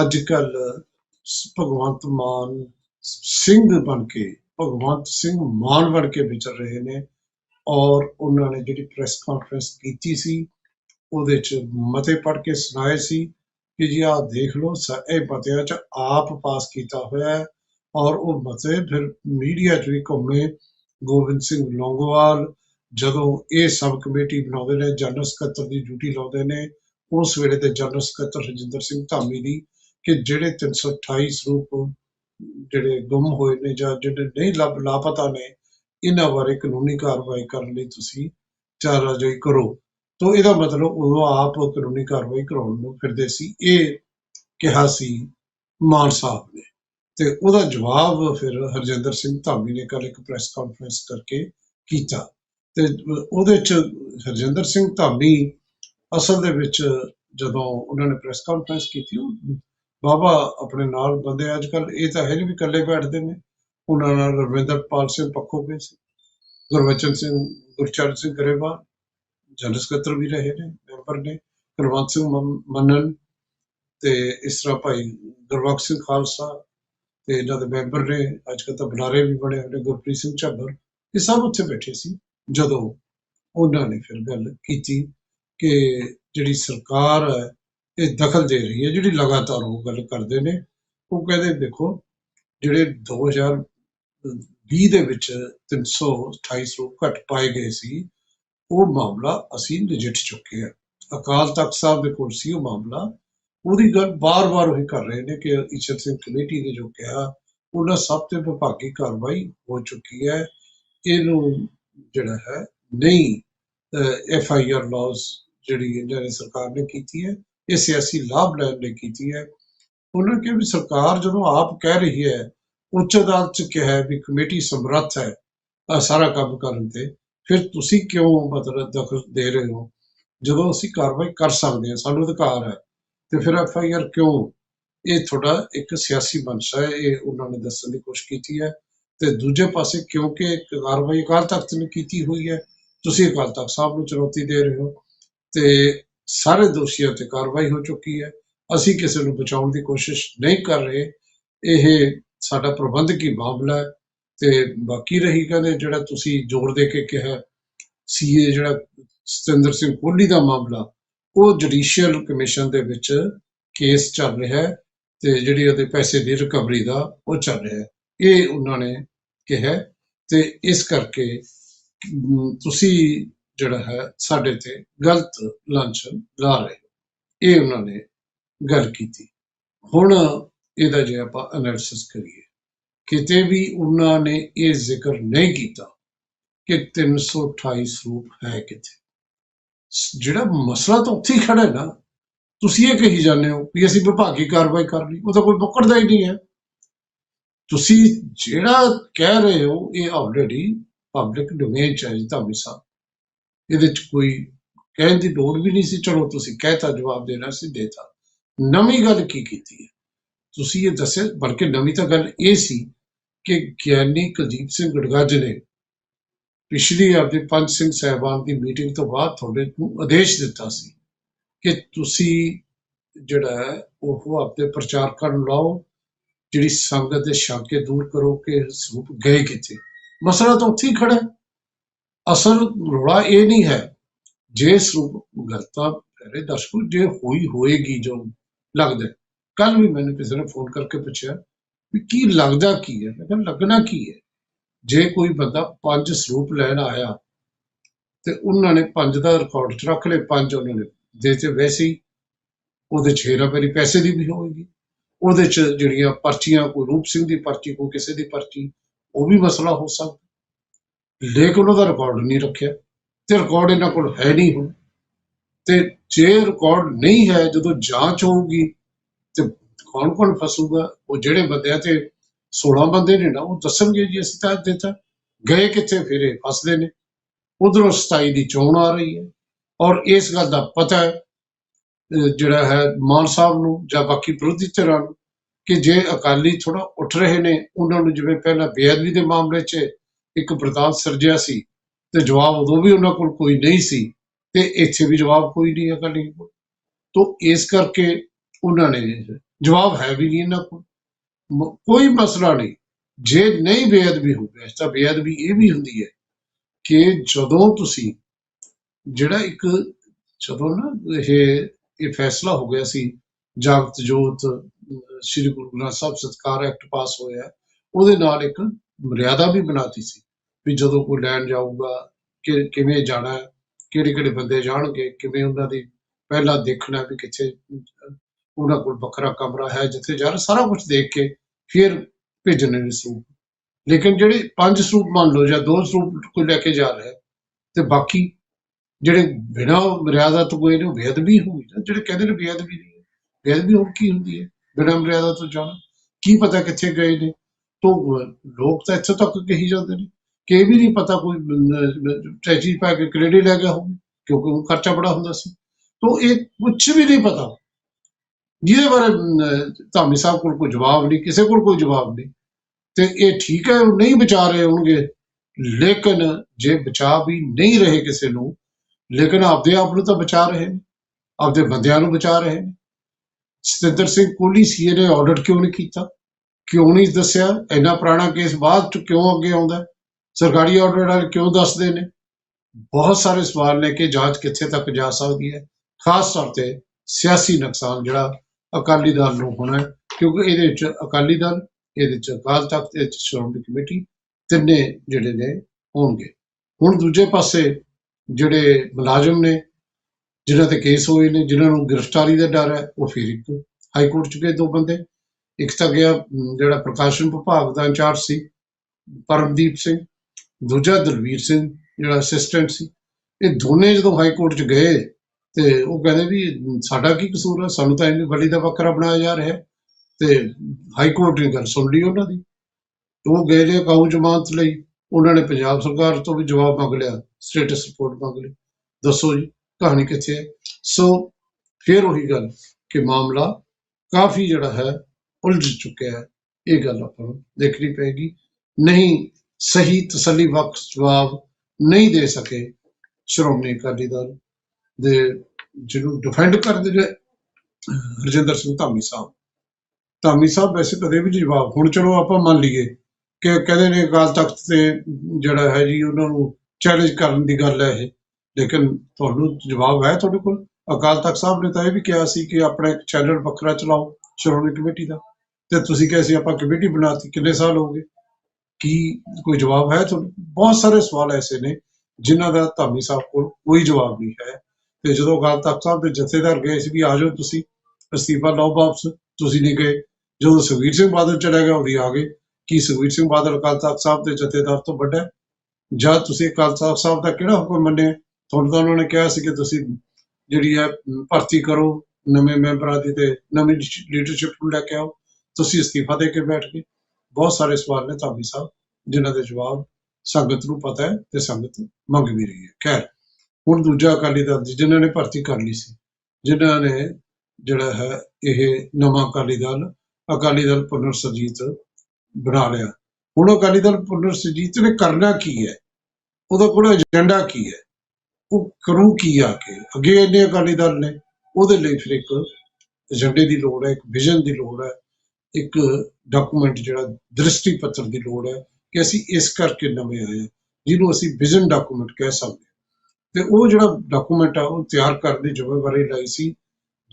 ਅੱਜ ਕੱਲ ਭਗਵੰਤ ਮਾਨ ਸਿੰਘ ਬਣ ਕੇ, ਭਗਵੰਤ ਸਿੰਘ ਮਾਨ ਬਣ ਕੇ ਵਿਚਰ ਰਹੇ ਨੇ ਔਰ ਉਹਨਾਂ ਨੇ ਜਿਹੜੀ ਪ੍ਰੈਸ ਕਾਨਫਰੰਸ ਕੀਤੀ ਸੀ, ਉਹਦੇ ਚ ਮਤੇ ਪੜ੍ਹ ਕੇ ਸੁਣਾਏ ਸੀ ਕਿ ਜੀ ਆਹ ਦੇਖ ਲਓ ਇਹ ਮਤਿਆਂ ਚ ਆਪ ਪਾਸ ਕੀਤਾ ਹੋਇਆ ਹੈ ਔਰ ਉਹ ਮਤੇ ਫਿਰ ਮੀਡੀਆ ਚ ਵੀ ਘੁੰਮੇ, ਗੋਬਿੰਦ ਸਿੰਘ ਲੌਂਗੋਵਾਲ ਜਦੋਂ ਇਹ ਸਬ ਕਮੇਟੀ ਬਣਾਉਂਦੇ ਨੇ, ਜਨਰਲ ਸਕੱਤਰ ਦੀ ਡਿਊਟੀ ਲਾਉਂਦੇ ਨੇ, ਉਸ ਵੇਲੇ ਤੇ ਜਨਰਲ ਸਕੱਤਰ ਰਜਿੰਦਰ ਸਿੰਘ ਧਾਮੀ ਦੀ ਕਿ ਜਿਹੜੇ 328 ਸਰੂਪ ਜਿਹੜੇ ਗੁੰਮ ਹੋਏ ਨੇ ਜਾਂ ਜਿਹੜੇ ਨਹੀਂ ਲੱਭ, ਲਾਪਤਾ ਨੇ, ਇਹਨਾਂ ਬਾਰੇ ਕਾਨੂੰਨੀ ਕਾਰਵਾਈ ਕਰਨ ਲਈ ਤੁਸੀਂ ਚਾਰਾਜੋਈ ਕਰੋ। ਤੋਂ ਇਹਦਾ ਮਤਲਬ ਉਹ ਆਪ ਕਾਨੂੰਨੀ ਕਾਰਵਾਈ ਕਰਾਉਣ ਨੂੰ ਫਿਰਦੇ ਸੀ। ਇਹ ਕਿਹਾ ਸੀ ਮਾਨ ਸਾਹਿਬ ਨੇ। ਤੇ ਉਹਦਾ ਜਵਾਬ ਫਿਰ ਹਰਜਿੰਦਰ ਸਿੰਘ ਧਾਮੀ ਨੇ ਕੱਲ ਇੱਕ ਪ੍ਰੈਸ ਕਾਨਫਰੰਸ ਕਰਕੇ ਕੀਤਾ। ਤੇ ਉਹਦੇ ਚ ਹਰਜਿੰਦਰ ਸਿੰਘ ਧਾਮੀ ਅਸਲ ਦੇ ਵਿੱਚ ਜਦੋਂ ਉਹਨਾਂ ਨੇ ਪ੍ਰੈਸ ਕਾਨਫਰੰਸ ਕੀਤੀ, ਉਹ ਬਾਬਾ ਆਪਣੇ ਨਾਲ ਬੰਦੇ ਅੱਜ ਕੱਲ ਇਹ ਤਾਂ ਹੈ ਨਹੀਂ ਵੀ ਇਕੱਲੇ ਬੈਠਦੇ ਨੇ। ਉਹਨਾਂ ਨਾਲ ਰਵਿੰਦਰਪਾਲ ਸਿੰਘ ਪੱਖੋ ਗਏ ਸੀ, ਗੁਰਬਚਨ ਸਿੰਘ, ਗੁਰਚਰਨ ਸਿੰਘ ਗਰੇਵਾਲ, ਜਨਰਲ ਸਕੱਤਰ ਵੀ ਰਹੇ ਨੇ, ਮੈਂਬਰ ਨੇ, ਕੁਲਵੰਤ ਸਿੰਘ ਮੰਨ- ਮੰਨਨ ਤੇ ਇਸ ਤਰ੍ਹਾਂ ਭਾਈ ਗੁਰਬਖਸ਼ ਸਿੰਘ ਖਾਲਸਾ ਤੇ ਇਹਨਾਂ ਦੇ ਮੈਂਬਰ ਨੇ ਅੱਜ ਕੱਲ੍ਹ ਤਾਂ ਬੁਲਾਰੇ ਵੀ ਬਣੇ ਹੋਏ ਨੇ, ਗੁਰਪ੍ਰੀਤ ਸਿੰਘ ਝੱਬਰ, ਇਹ ਸਭ ਉੱਥੇ ਬੈਠੇ ਸੀ, ਜਦੋਂ ਉਹਨਾਂ ਨੇ ਫਿਰ ਗੱਲ ਕੀਤੀ ਕਿ ਜਿਹੜੀ ਸਰਕਾਰ ਹੈ ਇਹ ਦਖਲ ਦੇ ਰਹੀ ਹੈ, ਜਿਹੜੀ ਲਗਾਤਾਰ ਉਹ ਗੱਲ ਕਰਦੇ ਨੇ। ਉਹ ਕਹਿੰਦੇ, ਦੇਖੋ, ਜਿਹੜੇ 2020 ਦੇ ਵਿੱਚ 328 ਸਰੂਪ ਘੱਟ ਪਾਏ ਗਏ ਸੀ, ਉਹ ਮਾਮਲਾ ਅਸੀਂ ਨਜਿੱਠ ਚੁੱਕੇ ਹਾਂ। ਅਕਾਲ ਤਖਤ ਸਾਹਿਬ ਦੇ ਕੋਲ ਸੀ ਉਹ ਮਾਮਲਾ। ਉਹਦੀ ਗੱਲ ਬਾਰ-ਬਾਰ ਉਹੀ ਕਰ ਰਹੇ ਨੇ ਕਿ ਇਸ਼ਰ ਸਿੰਘ ਕਮੇਟੀ ਨੇ ਜੋ ਕਿਹਾ, ਉਹਨਾਂ ਸਭ ਤੇ ਵਿਭਾਗੀ ਕਾਰਵਾਈ ਹੋ ਚੁੱਕੀ ਹੈ। ਇਹਨੂੰ ਜਿਹੜਾ ਹੈ, ਨਹੀਂ ਐਫ ਆਈ ਆਰ ਲਾਜ਼ ਜਿਹੜੀ ਇਹਨਾਂ ਨੇ ਸਰਕਾਰ ਨੇ ਕੀਤੀ ਹੈ ਇਹ ਸਿਆਸੀ ਲਾਭ ਲੈਣ ਲਈ ਕੀਤੀ ਹੈ। ਉਹਨਾਂ ਕਿਹਾ ਵੀ ਸਰਕਾਰ ਜਦੋਂ ਆਪ ਕਹਿ ਰਹੀ ਹੈ, ਉੱਚ ਅਦਾਲਤ ਚ ਕਿਹਾ ਵੀ ਕਮੇਟੀ ਸਮਰੱਥ ਹੈ ਸਾਰਾ ਕੰਮ ਕਰਨ ਤੇ। ਫਿਰ ਤੁਸੀਂ ਕਿਉਂ ਮਤਲਬ ਦਖਲ ਦੇ ਰਹੇ ਹੋ? ਜਦੋਂ ਅਸੀਂ ਕਾਰਵਾਈ ਕਰ ਸਕਦੇ ਹਾਂ, ਸਾਨੂੰ ਅਧਿਕਾਰ ਹੈ, ਤੇ ਫਿਰ ਐਫ ਆਈ ਆਰ ਕਿਉਂ? ਇਹ ਤੁਹਾਡਾ ਇੱਕ ਸਿਆਸੀ ਮਨਸ਼ਾ ਹੈ, ਇਹ ਉਹਨਾਂ ਨੇ ਦੱਸਣ ਦੀ ਕੋਸ਼ਿਸ਼ ਕੀਤੀ ਹੈ। ਤੇ ਦੂਜੇ ਪਾਸੇ ਕਿਉਂਕਿ ਕਾਰਵਾਈ ਅਕਾਲ ਤਖਤ ਨੇ ਕੀਤੀ ਹੋਈ ਹੈ, ਤੁਸੀਂ ਅਕਾਲ ਤਖਤ ਸਾਹਿਬ ਨੂੰ ਚੁਣੌਤੀ ਦੇ ਰਹੇ ਹੋ। ਤੇ ਸਾਰੇ ਦੋਸ਼ੀਆਂ ਤੇ ਕਾਰਵਾਈ ਹੋ ਚੁੱਕੀ ਹੈ। ਅਸੀਂ ਕਿਸੇ ਨੂੰ ਬਚਾਉਣ ਦੀ ਕੋਸ਼ਿਸ਼ ਨਹੀਂ ਕਰ ਰਹੇ। ਇਹ ਸਾਡਾ ਪ੍ਰਬੰਧਕੀ ਮਾਮਲਾ ਹੈ ਤੇ ਬਾਕੀ ਰਹੀ ਕਹਿੰਦੇ ਜਿਹੜਾ ਤੁਸੀਂ ਜ਼ੋਰ ਦੇ ਕੇ ਕਿਹਾ, ਸੀਏ ਜਿਹੜਾ ਸਤਿੰਦਰ ਸਿੰਘ ਕੋਹਲੀ ਦਾ ਮਾਮਲਾ, ਉਹ ਜੁਡੀਸ਼ੀਅਲ ਕਮਿਸ਼ਨ ਦੇ ਵਿੱਚ ਕੇਸ ਚੱਲ ਰਿਹਾ ਹੈ ਤੇ ਜਿਹੜੀ ਉਹਦੇ ਪੈਸੇ ਦੀ ਰਿਕਵਰੀ ਦਾ ਉਹ ਚੱਲ ਰਿਹਾ ਹੈ। ਇਹ ਉਹਨਾਂ ਨੇ ਕਿਹਾ ਤੇ ਇਸ ਕਰਕੇ ਤੁਸੀਂ ਜਿਹੜਾ ਹੈ ਸਾਡੇ ਤੇ ਗਲਤ ਲਾਂਛਨ ਲਾ ਰਹੇ ਇਹ ਉਹਨਾਂ ਨੇ ਗੱਲ ਕੀਤੀ। ਹੁਣ ਇਹਦਾ ਜੇ ਆਪਾਂ ਐਨਾਲਿਸਿਸ ਕਰੀਏ, ਕਿਤੇ ਵੀ ਉਹਨਾਂ ਨੇ ਇਹ ਜ਼ਿਕਰ ਨਹੀਂ ਕੀਤਾ ਕਿ 328 ਸਰੂਪ ਹੈ ਕਿਤੇ ਜਿਹੜਾ ਮਸਲਾ ਤਾਂ ਉੱਥੇ ਖੜਾ ਹੈ ਨਾ। ਤੁਸੀਂ ਇਹ ਕਹੀ ਜਾਂਦੇ ਹੋ ਵੀ ਅਸੀਂ ਵਿਭਾਗੀ ਕਾਰਵਾਈ ਕਰ ਲਈ, ਉਹ ਤਾਂ ਕੋਈ ਪਕੜਦਾ ਹੀ ਨਹੀਂ ਹੈ। ਤੁਸੀਂ ਜਿਹੜਾ ਕਹਿ ਰਹੇ ਹੋ, ਇਹ ਆਲਰੇਡੀ ਪਬਲਿਕ ਡੋਮੇਨ ਚ ਹੈ ਜੀ, ਧਾਮੀ ਸਾਹਿਬ। ਇਹਦੇ ਚ ਕੋਈ ਕਹਿਣ ਦੀ ਲੋੜ ਵੀ ਨਹੀਂ ਸੀ। ਚਲੋ ਤੁਸੀਂ ਕਹਿਤਾ ਜਵਾਬ ਦੇਣਾ ਸੀ ਦੇਤਾ ਨਵੀਂ ਗੱਲ ਕੀ ਕੀਤੀ ਹੈ? ਤੁਸੀਂ ਇਹ ਦੱਸਿਆ, ਬਲਕਿ ਨਵੀਂ ਤਾਂ ਗੱਲ ਇਹ ਸੀ ਕਿ ਗਿਆਨੀ ਕੁਲਦੀਪ ਸਿੰਘ ਗੜਗੱਜ ਨੇ ਪਿਛਲੀ ਆਪਦੇ ਪੰਜ ਸਿੰਘ ਸਾਹਿਬਾਨ ਦੀ ਮੀਟਿੰਗ ਤੋਂ ਬਾਅਦ ਤੁਹਾਡੇ ਨੂੰ ਆਦੇਸ਼ ਦਿੱਤਾ ਸੀ ਕਿ ਤੁਸੀਂ ਜਿਹੜਾ ਹੈ, ਉਹ ਆਪਣੇ ਪ੍ਰਚਾਰ ਕਰਨ ਲਾਓ, ਜਿਹੜੀ ਸੰਗਤ ਦੇ ਸ਼ਾਕੇ ਦੂਰ ਕਰੋ ਕਿ ਸਰੂਪ ਗਏ ਕਿੱਥੇ। ਮਸਲਾ ਤਾਂ ਉੱਥੇ ਹੀ ਖੜਾ ਅਸਲ ਰੌਲਾ ਇਹ ਨਹੀਂ ਹੈ, ਜੇ ਸਰੂਪ ਗਲਤਾ ਪਹਿਲੇ ਦਰਸ਼ਕੋ ਜੇ ਹੋਈ ਹੋਏਗੀ ਜੋ ਲੱਗਦਾ ਕੱਲ ਵੀ ਮੈਨੂੰ ਕਿਸੇ ਨੇ ਫੋਨ ਕਰਕੇ ਪੁੱਛਿਆ ਵੀ ਕੀ ਲੱਗਦਾ ਕੀ ਹੈ? ਮੈਂ ਕਿਹਾ ਲੱਗਣਾ ਕੀ ਹੈ? ਜੇ ਕੋਈ ਬੰਦਾ ਪੰਜ ਸਰੂਪ ਲੈਣ ਆਇਆ ਤੇ ਉਹਨਾਂ ਨੇ ਪੰਜ ਦਾ ਰਿਕਾਰਡ ਚ ਰੱਖ ਲਏ, ਪੰਜ ਉਹਨਾਂ ਨੇ ਦੇ ਤੇ ਵੈਸੇ ਉਹਦੇ ਚ ਹੇਰਾ ਫੇਰੀ ਪੈਸੇ ਦੀ ਵੀ ਹੋਏਗੀ। ਉਹਦੇ ਚ ਜਿਹੜੀਆਂ ਪਰਚੀਆਂ, ਕੋਈ ਰੂਪ ਸਿੰਘ ਦੀ ਪਰਚੀ, ਕੋਈ ਕਿਸੇ ਦੀ ਪਰਚੀ, ਉਹ ਵੀ ਮਸਲਾ ਹੋ ਸਕਦਾ। ਲੇਕਿਨ ਉਹਦਾ ਰਿਕਾਰਡ ਨਹੀਂ ਰੱਖਿਆ ਤੇ ਰਿਕਾਰਡ ਇਹਨਾਂ ਕੋਲ ਹੈ ਨਹੀਂ ਹੁਣ। ਤੇ ਜੇ ਰਿਕਾਰਡ ਨਹੀਂ ਹੈ, ਜਦੋਂ ਜਾਂਚ ਹੋਊਗੀ ਤੇ ਕੌਣ ਕੌਣ ਫਸੂਗਾ, ਉਹ ਜਿਹੜੇ ਬੰਦਿਆਂ ਤੇ 16 ਬੰਦੇ ਨੇ ਨਾ, ਉਹ ਦੱਸਣਗੇ ਜੀ ਅਸੀਂ ਤਾਂ ਦਿੱਤਾ ਗਏ ਕਿੱਥੇ, ਫਿਰੇ ਫਸਦੇ ਨੇ। ਉਧਰੋਂ 27 ਦੀ ਚੋਣ ਆ ਰਹੀ ਹੈ ਔਰ ਇਸ ਗੱਲ ਦਾ ਪਤਾ ਹੈ ਜਿਹੜਾ ਹੈ ਮਾਨ ਸਾਹਿਬ ਨੂੰ ਜਾਂ ਬਾਕੀ ਵਿਰੋਧੀ ਧਿਰਾਂ ਨੂੰ ਕਿ ਜੇ ਅਕਾਲੀ ਥੋੜਾ ਉੱਠ ਰਹੇ ਨੇ, ਉਹਨਾਂ ਨੂੰ ਜਿਵੇਂ ਪਹਿਲਾਂ ਬੇਅਦਬੀ ਦੇ ਮਾਮਲੇ 'ਚ ਇੱਕ ਬਰਦਾਸ਼ਤ ਸਿਰਜਿਆ ਸੀ ਤੇ ਜਵਾਬ ਉਦੋਂ ਵੀ ਉਹਨਾਂ ਕੋਲ ਕੋਈ ਨਹੀਂ ਸੀ ਤੇ ਇੱਥੇ ਵੀ ਜਵਾਬ ਕੋਈ ਨਹੀਂ ਅਕਾਲੀ ਕੋਲ। ਤੋਂ ਇਸ ਕਰਕੇ ਉਹਨਾਂ ਨੇ ਜਵਾਬ ਹੈ ਵੀ ਨਹੀਂ ਇਹਨਾਂ ਕੋਲ। ਕੋਈ ਮਸਲਾ ਨਹੀਂ। ਜੇ ਨਹੀਂ ਬੇਅਦਬੀ ਹੋ ਗਿਆ ਤਾਂ ਬੇਅਦਬੀ ਇਹ ਵੀ ਹੁੰਦੀ ਹੈ ਕਿ ਜਦੋਂ ਤੁਸੀਂ ਜਿਹੜਾ ਇੱਕ ਜਦੋਂ ਨਾ ਇਹ ਇਹ ਫੈਸਲਾ ਹੋ ਗਿਆ ਸੀ, ਜਾਗਤ ਜੋਤ ਸ੍ਰੀ ਗੁਰੂ ਗ੍ਰੰਥ ਸਾਹਿਬ ਸਤਕਾਰ ਐਕਟ ਪਾਸ ਹੋਇਆ, ਉਹਦੇ ਨਾਲ ਇੱਕ ਮਰਿਆਦਾ ਵੀ ਬਣਾਤੀ ਸੀ। ਵੀ ਜਦੋਂ ਕੋਈ ਲੈਣ ਜਾਊਗਾ, ਕਿ ਕਿਵੇਂ ਜਾਣਾ, ਕਿਹੜੇ ਕਿਹੜੇ ਬੰਦੇ ਜਾਣਗੇ, ਕਿਵੇਂ ਉਹਨਾਂ ਦੀ ਪਹਿਲਾਂ ਦੇਖਣਾ ਵੀ ਕਿੱਥੇ, ਉਹਨਾਂ ਕੋਲ ਵੱਖਰਾ ਕਮਰਾ ਹੈ ਜਿੱਥੇ ਜਾ ਸਾਰਾ ਕੁਝ ਦੇਖ ਕੇ ਫਿਰ ਭੇਜਣੇ ਨੇ ਸਰੂਪ ਲੇਕਿਨ ਜਿਹੜੇ ਪੰਜ ਸਰੂਪ ਮੰਨ ਲਓ ਜਾਂ ਦੋ ਸਰੂਪ ਕੋਈ ਲੈ ਕੇ ਜਾ ਰਿਹਾ ਤੇ ਬਾਕੀ ਜਿਹੜੇ ਬਿਨਾਂ ਮਰਿਆਦਾ ਤੋਂ ਕੋਈ ਨੇ ਬੇਅਦਬੀ ਹੋਈ ਨਾ, ਜਿਹੜੇ ਕਹਿੰਦੇ ਨੇ ਬੇਅਦਬੀ ਨਹੀਂ ਬੇਅਦਬੀ ਹੋਰ ਕੀ ਹੁੰਦੀ ਹੈ, ਬਿਨਾਂ ਮਰਿਆਦਾ ਤੋਂ ਜਾਣਾ? ਕੀ ਪਤਾ ਕਿੱਥੇ ਗਏ ਨੇ? ਤੋਂ ਲੋਕ ਤਾਂ ਇੱਥੋਂ ਤੱਕ ਕਹੀ ਜਾਂਦੇ ਨੇ। ਕਿ ਇਹ ਵੀ ਨਹੀਂ ਪਤਾ ਕੋਈ ਟੈਚੀ ਪਾ ਕੇ ਕ੍ਰੈਡਿਟ ਲੈ ਗਿਆ ਹੋਵੇ, ਕਿਉਂਕਿ ਉਹ ਖਰਚਾ ਬੜਾ ਹੁੰਦਾ ਸੀ। ਤੋਂ ਇਹ ਕੁਝ ਵੀ ਨਹੀਂ ਪਤਾ। ਜਿਹਦੇ ਬਾਰੇ ਧਾਮੀ ਸਾਹਿਬ ਕੋਲ ਕੋਈ ਜਵਾਬ ਨਹੀਂ, ਕਿਸੇ ਕੋਲ ਕੋਈ ਜਵਾਬ ਨਹੀਂ। ਤੇ ਇਹ ਠੀਕ ਹੈ, ਨਹੀਂ ਬਚਾ ਰਹੇ ਹੋਣਗੇ। ਲੇਕਿਨ ਜੇ ਬਚਾ ਵੀ ਨਹੀਂ ਰਹੇ ਕਿਸੇ ਨੂੰ, ਲੇਕਿਨ ਆਪਦੇ ਆਪ ਨੂੰ ਤਾਂ ਬਚਾ ਰਹੇ ਨੇ। ਆਪਦੇ ਬੰਦਿਆਂ ਨੂੰ ਬਚਾ ਰਹੇ ਨੇ। ਸਤਿੰਦਰ ਸਿੰਘ ਕੋਹਲੀ ਸੀਏ ਨੇ ਆਰਡਰ ਕਿਉਂ ਨਹੀਂ ਕੀਤਾ? ਕਿਉਂ ਨਹੀਂ ਦੱਸਿਆ? ਇੰਨਾ ਪੁਰਾਣਾ ਕੇਸ ਬਾਅਦ ਚ ਕਿਉਂ ਅੱਗੇ ਆਉਂਦਾ? ਸਰਕਾਰੀ ਆਰਡਰ ਵਾਲੇ ਕਿਉਂ ਦੱਸਦੇ ਨੇ? ਬਹੁਤ ਸਾਰੇ ਸਵਾਲ ਨੇ ਕਿ ਜਾਂਚ ਕਿੱਥੇ ਤੱਕ ਜਾ ਸਕਦੀ ਹੈ? ਖਾਸ ਤੌਰ ਤੇ ਸਿਆਸੀ ਨੁਕਸਾਨ ਜਿਹੜਾ ਅਕਾਲੀ ਦਲ ਨੂੰ ਹੋਣਾ ਕਿਉਂਕਿ ਇਹਦੇ ਵਿੱਚ ਅਕਾਲੀ ਦਲ, ਇਹਦੇ ਵਿੱਚ ਅਕਾਲ ਤਖਤ ਤੇ ਸ਼੍ਰੋਮਣੀ ਕਮੇਟੀ ਤਿੰਨੇ ਜਿਹੜੇ ਨੇ ਹੋਣਗੇ। ਹੁਣ ਦੂਜੇ ਪਾਸੇ ਜਿਹੜੇ ਮੁਲਾਜ਼ਮ ਨੇ, ਜਿਨ੍ਹਾਂ ਤੇ ਕੇਸ ਹੋਏ ਨੇ, ਜਿਨ੍ਹਾਂ ਨੂੰ ਗ੍ਰਿਫਤਾਰੀ ਦਾ ਡਰ ਹੈ, ਉਹ ਫਿਰ ਇੱਕ ਹਾਈ ਕੋਰਟ ਚ ਗਏ ਦੋ ਬੰਦੇ। ਇੱਕ ਤਾਂ ਗਿਆ ਜਿਹੜਾ ਪ੍ਰਕਾਸ਼ਨ ਵਿਭਾਗ ਦਾ ਇੰਚਾਰਜ ਸੀ, ਪਰਮਦੀਪ ਸਿੰਘ। ਦੂਜਾ ਦਲਵੀਰ ਸਿੰਘ, ਜਿਹੜਾ ਅਸਿਸਟੈਂਟ ਸੀ, ਇਹ ਦੋਨੇ ਜਦੋਂ ਹਾਈ ਕੋਰਟ ਚ ਗਏ ਤੇ ਉਹ ਕਹਿੰਦੇ ਵੀ ਸਾਡਾ ਕੀ ਕਸੂਰ ਹੈ ਸਾਨੂੰ ਤਾਂ ਇੰਨੀ ਵੱਡੀ ਦਾ ਬੱਕਰਾ ਬਣਾਇਆ ਜਾ ਰਿਹਾ। ਤੇ ਹਾਈ ਕੋਰਟ ਨੇ ਗੱਲ ਸੁਣ ਲਈ ਉਹਨਾਂ ਦੀ। ਉਹ ਗਏ ਨੇ ਕਾਊ ਜ਼ਮਾਨਤ ਲਈ। ਉਹਨਾਂ ਨੇ ਪੰਜਾਬ ਸਰਕਾਰ ਤੋਂ ਵੀ ਜਵਾਬ ਮੰਗ ਲਿਆ ਸਟੇਟਸ ਰਿਪੋਰਟ ਮੰਗ ਲਈ ਦੱਸੋ ਜੀ, ਕਹਾਣੀ ਕਿੱਥੇ ਹੈ? ਸੋ ਫਿਰ ਉਹੀ ਗੱਲ ਕਿ ਮਾਮਲਾ ਕਾਫੀ ਜਿਹੜਾ ਹੈ, ਉਲਝ ਚੁੱਕਿਆ ਹੈ। ਇਹ ਗੱਲ ਆਪਾਂ ਨੂੰ ਦੇਖਣੀ ਪਏਗੀ। ਨਹੀਂ ਸਹੀ ਤਸੱਲੀ ਬਖਸ਼ ਜਵਾਬ ਨਹੀਂ ਦੇ ਸਕੇ ਸ਼੍ਰੋਮਣੀ ਅਕਾਲੀ ਦਲ ਦੇ, ਜਿਹਨੂੰ ਡਿਫੈਂਡ ਕਰਦੇ ਨੇ, ਰਜਿੰਦਰ ਸਿੰਘ ਧਾਮੀ ਸਾਹਿਬ। ਧਾਮੀ ਸਾਹਿਬ ਵੈਸੇ ਕਦੇ ਵੀ ਜਵਾਬ, ਹੁਣ ਚਲੋ ਆਪਾਂ ਮੰਨ ਲਈਏ ਕਿ ਕਹਿੰਦੇ ਨੇ ਅਕਾਲ ਤਖਤ ਤੇ ਜਿਹੜਾ ਹੈ ਜੀ, ਉਹਨਾਂ ਨੂੰ ਚੈਲੰਜ ਕਰਨ ਦੀ ਗੱਲ ਹੈ ਇਹ। ਲੇਕਿਨ ਤੁਹਾਨੂੰ ਜਵਾਬ ਹੈ ਤੁਹਾਡੇ ਕੋਲ? ਅਕਾਲ ਤਖਤ ਸਾਹਿਬ ਨੇ ਤਾਂ ਇਹ ਵੀ ਕਿਹਾ ਸੀ ਕਿ ਆਪਣਾ ਇੱਕ ਚੈਨਲ ਵੱਖਰਾ ਚਲਾਓ ਸ਼੍ਰੋਮਣੀ ਕਮੇਟੀ ਦਾ। ਤੇ ਤੁਸੀਂ ਕਿਹਾ ਸੀ ਆਪਾਂ ਕਮੇਟੀ ਬਣਾਤੀ, ਕਿੰਨੇ ਸਾਲ ਹੋ ਗਏ? ਕੀ ਕੋਈ ਜਵਾਬ ਹੈ? ਤੁਹਾਨੂੰ ਬਹੁਤ ਸਾਰੇ ਸਵਾਲ ਐਸੇ ਨੇ ਜਿਨ੍ਹਾਂ ਦਾ ਧਾਮੀ ਸਾਹਿਬ ਕੋਲ ਕੋਈ ਜਵਾਬ ਨਹੀਂ ਹੈ। ਤੇ ਜਦੋਂ ਅਕਾਲ ਤਖਤ ਸਾਹਿਬ ਦੇ ਜਥੇਦਾਰ ਗਏ ਸੀ ਵੀ ਆ ਜਾਓ ਤੁਸੀਂ, ਅਸਤੀਫਾ ਲਓ ਵਾਪਸ, ਤੁਸੀਂ ਨਹੀਂ ਗਏ। ਜਦੋਂ ਸੁਖਬੀਰ ਸਿੰਘ ਬਾਦਲ ਚਲਾ ਗਿਆ ਉਹਦੀ ਆ ਗਏ। ਕੀ ਸੁਖਬੀਰ ਸਿੰਘ ਬਾਦਲ ਅਕਾਲ ਤਖਤ ਸਾਹਿਬ ਦੇ ਜਥੇਦਾਰ ਤੋਂ ਵੱਡਾ ਹੈ? ਜਦ ਤੁਸੀਂ ਅਕਾਲ ਤਖਤ ਸਾਹਿਬ ਦਾ ਕਿਹੜਾ ਹੁਕਮ ਮੰਨਿਆ? ਤੁਹਾਨੂੰ ਤਾਂ ਉਹਨਾਂ ਨੇ ਕਿਹਾ ਸੀ ਕਿ ਤੁਸੀਂ ਜਿਹੜੀ ਹੈ ਭਰਤੀ ਕਰੋ, ਨਵੇਂ ਮੈਂਬਰਾਂ ਦੀ ਤੇ ਨਵੀਂ ਲੀਡਰਸ਼ਿਪ ਨੂੰ ਲੈ ਕੇ ਆਓ। ਤੁਸੀਂ ਅਸਤੀਫਾ ਦੇ ਕੇ ਬੈਠ ਗਏ। ਬਹੁਤ ਸਾਰੇ ਸਵਾਲ ਨੇ ਧਾਮੀ ਸਾਹਿਬ, ਜਿਨ੍ਹਾਂ ਦੇ ਜਵਾਬ ਸੰਗਤ ਨੂੰ ਪਤਾ ਹੈ ਤੇ ਸੰਗਤ ਮੰਗ ਵੀ ਰਹੀ ਹੈ। ਖੈਰ, ਹੁਣ ਦੂਜਾ ਅਕਾਲੀ ਦਲ ਜੀ ਜਿਨ੍ਹਾਂ ਨੇ ਭਰਤੀ ਕਰ ਲਈ ਸੀ, ਜਿਨ੍ਹਾਂ ਨੇ ਜਿਹੜਾ ਹੈ ਇਹ ਨਵਾਂ ਅਕਾਲੀ ਦਲ ਅਕਾਲੀ ਦਲ ਪੁਨਰ ਸਰਜੀਤ ਬਣਾ ਲਿਆ। ਹੁਣ ਅਕਾਲੀ ਦਲ ਪੁਨਰ ਸਰਜੀਤ ਨੇ ਕਰਨਾ ਕੀ ਹੈ? ਉਹਦਾ ਕੋਲ ਏਜੰਡਾ ਕੀ ਹੈ? ਉਹ ਕਰੂ ਕੀ ਆ ਕੇ? ਅੱਗੇ ਇਹਨੇ ਅਕਾਲੀ ਦਲ ਨੇ, ਉਹਦੇ ਲਈ ਫਿਰ ਇੱਕ ਏਜੰਡੇ ਦੀ ਲੋੜ ਹੈ, ਇੱਕ ਵਿਜ਼ਨ ਦੀ ਲੋੜ ਹੈ ਇੱਕ ਡਾਕੂਮੈਂਟ ਜਿਹੜਾ ਦ੍ਰਿਸ਼ਟੀ ਪੱਤਰ ਦੀ ਲੋੜ ਹੈ ਕਿ ਅਸੀਂ ਇਸ ਕਰਕੇ ਨਵੇਂ ਆਏ ਹਾਂ ਜਿਹਨੂੰ ਅਸੀਂ ਵਿਜ਼ਨ ਡਾਕੂਮੈਂਟ ਕਹਿ ਸਕਦੇ ਹਾਂ। ਤੇ ਉਹ ਜਿਹੜਾ ਡਾਕੂਮੈਂਟ ਆ ਉਹ ਤਿਆਰ ਕਰਨ ਦੀ ਜ਼ਿੰਮੇਵਾਰੀ ਲਈ ਸੀ।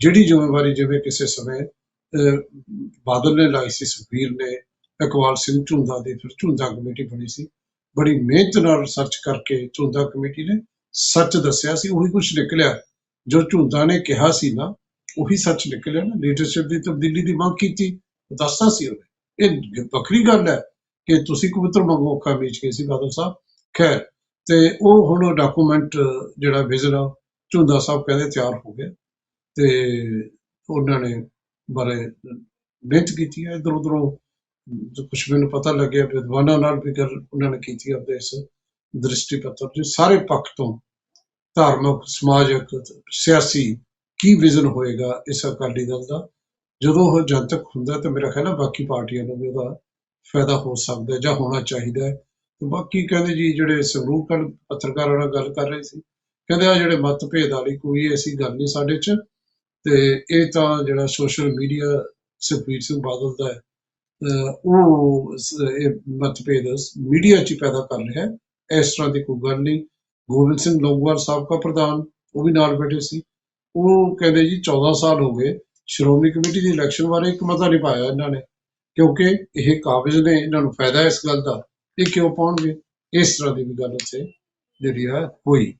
ਜਿਹੜੀ ਜ਼ਿੰਮੇਵਾਰੀ ਜਿਵੇਂ ਕਿਸੇ ਸਮੇਂ ਅਹ, ਬਾਦਲ ਨੇ ਲਾਈ ਸੀ ਸੁਖਬੀਰ ਨੇ ਇਕਬਾਲ ਸਿੰਘ ਝੁੰਦਾ ਦੀ ਫਿਰ ਝੁੰਦਾ ਕਮੇਟੀ ਬਣੀ ਸੀ। ਬੜੀ ਮਿਹਨਤ ਨਾਲ ਰਿਸਰਚ ਕਰਕੇ ਝੁੰਦਾ ਕਮੇਟੀ ਨੇ ਸੱਚ ਦੱਸਿਆ ਸੀ ਉਹੀ ਕੁਝ ਨਿਕਲਿਆ। ਜੋ ਝੁੰਦਾ ਨੇ ਕਿਹਾ ਸੀ ਨਾ ਉਹੀ ਸੱਚ ਨਿਕਲਿਆ ਨਾ। ਲੀਡਰਸ਼ਿਪ ਦੀ ਤਬਦੀਲੀ ਦੀ ਮੰਗ ਕੀਤੀ। ਦੱਸਦਾ ਸੀ ਉਹਨੇ। ਇਹ ਵੱਖਰੀ ਗੱਲ ਹੈ ਕਿ ਤੁਸੀਂ ਕਬੂਤਰ ਮੰਗੋ ਅੱਖਾਂ ਵੇਚ ਕੇ ਸੀ ਬਾਦਲ ਸਾਹਿਬ। ਖੈਰ, ਤੇ ਉਹ ਹੁਣ ਡਾਕੂਮੈਂਟ ਜਿਹੜਾ ਵਿਜ਼ਨ ਆ, ਝੁੰਦਾ ਸਾਹਿਬ ਕਹਿੰਦੇ ਤਿਆਰ ਹੋ ਗਿਆ। ਤੇ ਉਹਨਾਂ ਨੇ ਬਾਰੇ ਮਿਹਨਤ ਕੀਤੀ ਹੈ ਇਧਰ ਉਧਰੋਂ। ਕੁਝ ਮੈਨੂੰ ਪਤਾ ਲੱਗਿਆ ਵਿਦਵਾਨਾਂ ਨਾਲ ਵੀ ਗੱਲ ਉਹਨਾਂ ਨੇ ਕੀਤੀ ਆਪਣੇ ਇਸ ਦ੍ਰਿਸ਼ਟੀ ਪੱਤਰ ਦੇ ਸਾਰੇ ਪੱਖ ਤੋਂ ਧਾਰਮਿਕ, ਸਮਾਜਿਕ, ਸਿਆਸੀ ਕੀ ਵਿਜ਼ਨ ਹੋਏਗਾ ਇਸ ਅਕਾਲੀ ਦਲ ਦਾ? ਜਦੋਂ ਉਹ ਜਨਤਕ ਹੁੰਦਾ ਤਾਂ ਮੇਰਾ ਖਿਆਲ ਹੈ ਬਾਕੀ ਪਾਰਟੀਆਂ ਨੂੰ ਵੀ ਉਹਦਾ ਫਾਇਦਾ ਹੋ ਸਕਦਾ, ਜਾਂ ਹੋਣਾ ਚਾਹੀਦਾ ਹੈ। ਬਾਕੀ ਕਹਿੰਦੇ ਜੀ ਜਿਹੜੇ ਸੰਗਰੂਰ ਕੱਲ ਪੱਤਰਕਾਰਾਂ ਨਾਲ ਗੱਲ ਕਰ ਰਹੇ ਸੀ, ਕਹਿੰਦੇ ਆ ਜਿਹੜੇ ਮਤਭੇਦ ਵਾਲੀ ਕੋਈ ਐਸੀ ਗੱਲ ਨਹੀਂ ਸਾਡੇ 'ਚ, ਤੇ ਇਹ ਤਾਂ ਜਿਹੜਾ ਸੋਸ਼ਲ ਮੀਡੀਆ ਸੁਖਬੀਰ ਸਿੰਘ ਬਾਦਲ ਦਾ ਹੈ ਉਹ ਇਹ ਮਤਭੇਦ ਮੀਡੀਆ 'ਚ ਹੀ ਪੈਦਾ ਕਰ ਰਿਹਾ ਹੈ। ਇਸ ਤਰ੍ਹਾਂ ਦੀ ਕੋਈ ਗੱਲ ਨਹੀਂ। ਗੋਬਿੰਦ ਸਿੰਘ ਲੌਂਗੋਵਾਲ ਸਾਬਕਾ ਪ੍ਰਧਾਨ, ਉਹ ਵੀ ਨਾਲ ਬੈਠੇ ਸੀ। ਉਹ ਕਹਿੰਦੇ ਜੀ 14 ਸਾਲ ਹੋ ਗਏ ਸ਼੍ਰੋਮਣੀ ਕਮੇਟੀ ਦੀ ਇਲੈਕਸ਼ਨ ਬਾਰੇ ਇੱਕ ਮਤਾ ਨਹੀਂ ਪਾਇਆ ਇਹਨਾਂ ਨੇ, ਕਿਉਂਕਿ ਇਹ ਕਾਬਜ਼ ਨੇ, ਇਹਨਾਂ ਨੂੰ ਫਾਇਦਾ ਇਸ ਗੱਲ ਦਾ, ਇਹ ਕਿਉਂ ਪਾਉਣਗੇ? ਇਸ ਤਰ੍ਹਾਂ ਦੀ ਵੀ ਗੱਲ ਉੱਥੇ ਜਿਹੜੀ ਹੈ ਹੋਈ।